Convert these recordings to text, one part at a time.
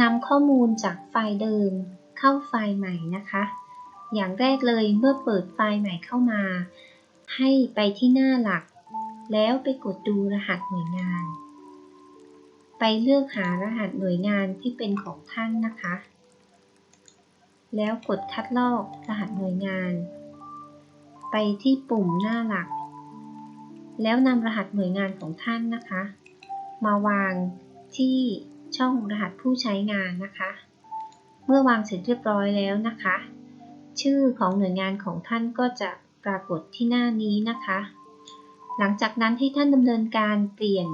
นำข้อมูลจากไฟล์เดิม เข้าไฟล์ใหม่นะคะ อย่างแรกเลยเมื่อเปิดไฟล์ใหม่เข้ามา ให้ไปที่หน้าหลัก แล้วไปกดดูรหัสหน่วยงาน ไปเลือกหารหัสหน่วยงานที่เป็นของท่านนะคะ แล้วกดคัดลอกรหัสหน่วยงาน ไปที่ปุ่มหน้าหลัก แล้วนำรหัสหน่วยงานของท่านนะคะ มาวางที่ ช่องรหัสผู้ใช้งานนะคะ เมื่อวางเสร็จเรียบร้อยแล้วนะคะ ชื่อของหน่วยงานของท่านก็จะปรากฏที่หน้านี้นะคะ หลังจากนั้นให้ท่านดำเนินการเปลี่ยน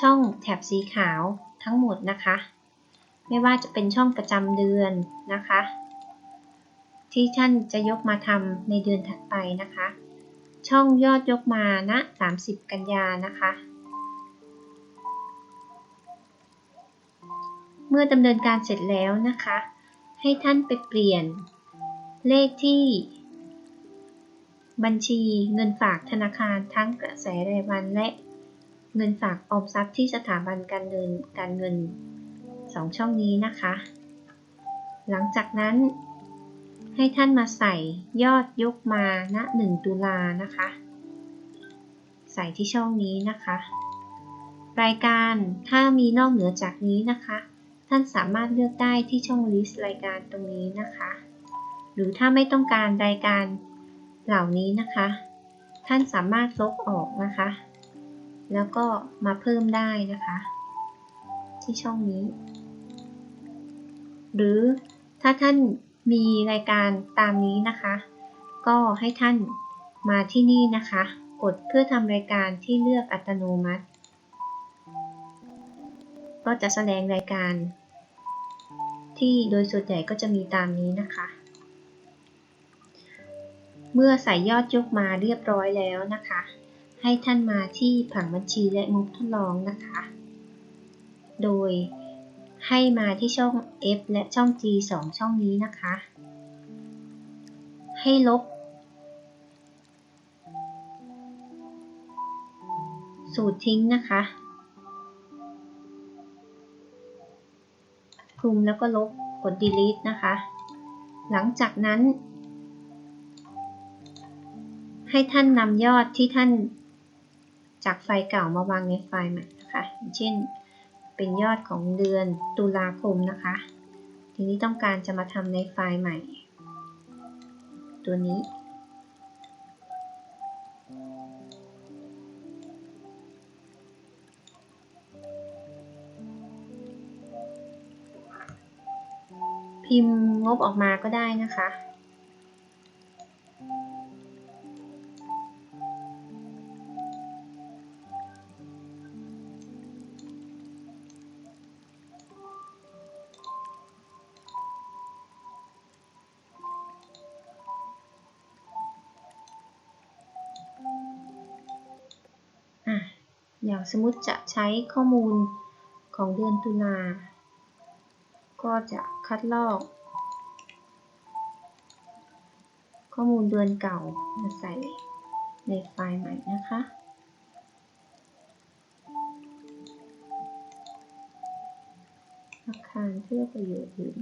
ช่องแถบสีขาวทั้งหมดนะคะ ไม่ว่าจะเป็นช่องประจำเดือนนะคะ ที่ท่านจะยกมาทำในเดือนถัดไปนะคะ ช่องยอดยกมาณนะ30 กันยานะคะ เมื่อดำเนินการเสร็จแล้วนะคะ ให้ท่านไปเปลี่ยน เลขที่ บัญชีเงินฝากธนาคารทั้งกระแสรายวันและเงินฝากออมทรัพย์ที่สถาบันการเงินการเงิน 2 ช่องนี้นะคะ หลังจากนั้น ให้ท่านมาใส่ยอดยกมาณ1ตุลานะคะ ใส่ที่ช่องนี้นะคะ รายการถ้ามีนอกเหนือจากนี้นะคะ ท่านสามารถเลือกได้ที่ช่อง list รายการตรงนี้นะคะ หรือถ้าไม่ต้องการรายการเหล่านี้นะคะ ท่านสามารถลบออกนะคะ แล้วก็มาเพิ่มได้นะคะ ที่ช่องนี้ หรือถ้าท่านมีรายการตามนี้นะคะ ก็ให้ท่านมาที่นี่นะคะ กดเพื่อทำรายการที่เลือกอัตโนมัติ ก็จะแสดงรายการ ที่โดยส่วนใหญ่ก็จะมีตามนี้นะคะ เมื่อใส่ยอดยกมาเรียบร้อยแล้วนะคะ ให้ท่านมาที่ผังบัญชีและงบทดลองนะคะ โดยให้มาที่ช่อง F และช่อง G 2 ช่องนี้นะคะ ให้ลบ สูตรทิ้งนะคะ คลุมแล้วก็ลบกด delete นะคะ หลังจากนั้น ให้ท่านนำยอดที่ท่านจากไฟล์เก่ามาวางในไฟล์ใหม่นะคะเช่นเป็นยอดของเดือนตุลาคมนะคะ ทีนี้ต้องการจะมาทำในไฟล์ใหม่ ตัวนี้ พิมพ์งบออกมาก็ได้นะคะอะอย่างสมมติจะใช้ข้อมูลของเดือนตุลา ก็จะคัดลอก ข้อมูลเดือนเก่ามาใส่ในไฟล์ใหม่นะคะอาคารเพื่อประโยชน์อื่น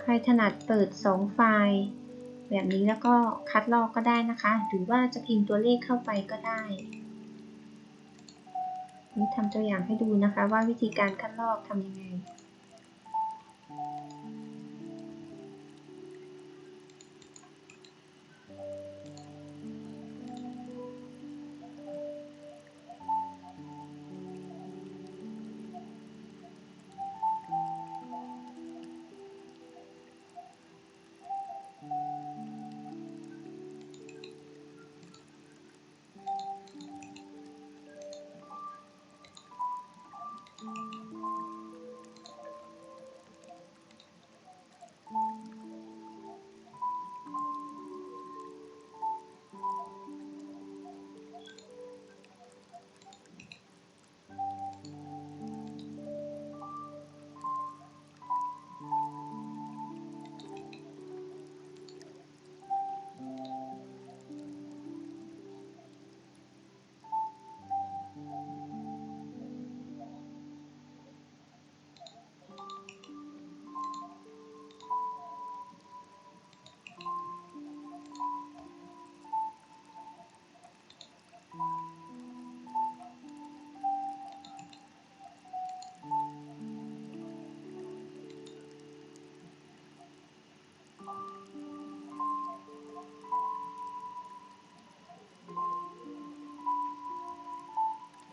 ใครถนัดเปิด 2 ไฟล์ แบบนี้แล้วก็คัดลอกก็ได้นะคะ หรือว่าจะพิมพ์ตัวเลขเข้าไปก็ได้ นี่ทำตัวอย่างให้ดูนะคะว่าวิธีการคัดลอกทำยังไง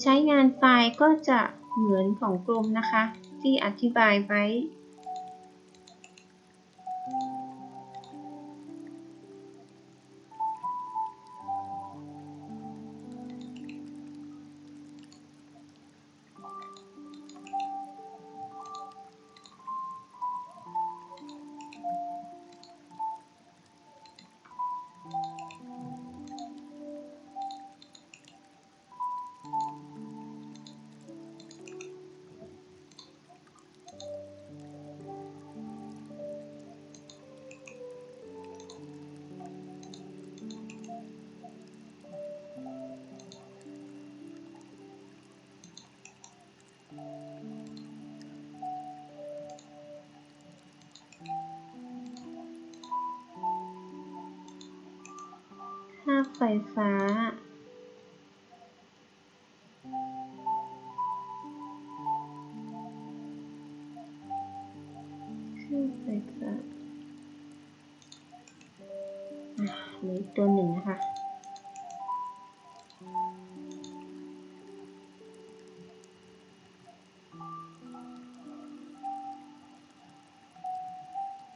ใช้งานไฟล์ก็จะเหมือนของกลมนะคะ ที่อธิบายไว้ ค่าไฟฟ้า ค่าไฟฟ้าอะเหลืออีกตัวหนึ่งนะคะ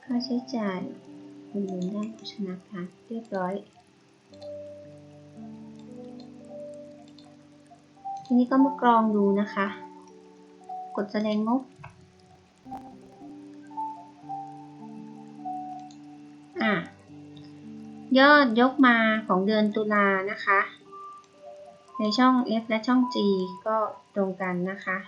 ค่าใช้จ่ายดำเนินได้โภชนาการเรียบร้อย ทีนี้ก็มากรองดูนะคะ กดแสดงงบ อะ ยอดยกมาของเดือนตุลานะคะ ในช่อง F และช่อง G ก็ตรงกันนะคะ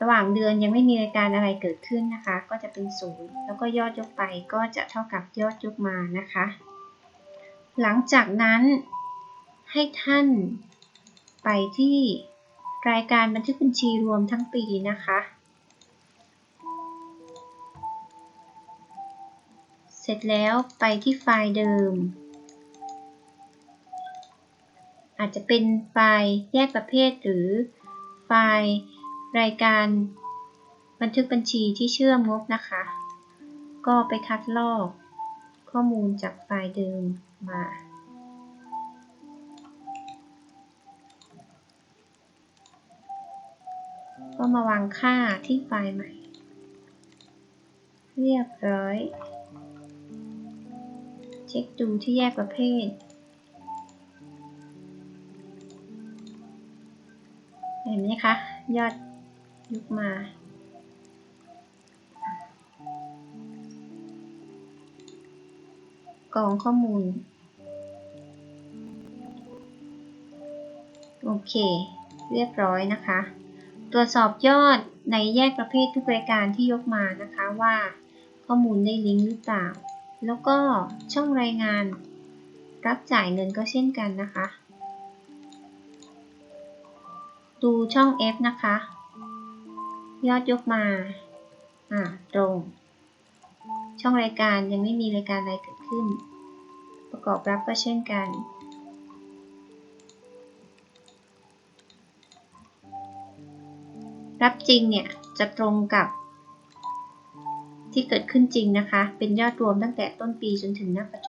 ระหว่างเดือนยังไม่มีรายการอะไรเกิดขึ้นนะคะ ก็จะเป็นศูนย์แล้วก็ยอดยกไปก็จะเท่ากับยอดยกมานะคะ หลังจากนั้นให้ท่าน ไปที่รายการบันทึกบัญชีรวมทั้งปีนะคะ เสร็จแล้วไปที่ไฟล์เดิม อาจจะเป็นไฟล์แยกประเภทหรือไฟล์รายการบันทึกบัญชีที่เชื่อมงบนะคะ ก็ไปคัดลอกข้อมูลจากไฟล์เดิมมา ก็มาวางค่าที่ไฟล์ใหม่ เรียบร้อย เช็คดูที่แยกประเภท เห็นไหมคะ ยอดยุกมากรองข้อมูล โอเค เรียบร้อยนะคะ ตรวจสอบยอดในแยกประเภททุกรายการที่ยกมานะคะว่า ข้อมูลได้ลิงก์หรือเปล่า แล้วก็ช่องรายงาน รับจ่ายเงินก็เช่นกันนะคะ ดูช่อง F นะคะ ยอดยกมาอ่าตรง ช่องรายการยังไม่มีรายการอะไรเกิดขึ้น ประกอบรับก็เช่นกัน รับจริงเนี่ยจะตรงกับ ที่เกิดขึ้นจริงนะคะ เป็นยอดรวมตั้งแต่ต้นปีจนถึงณปัจจุ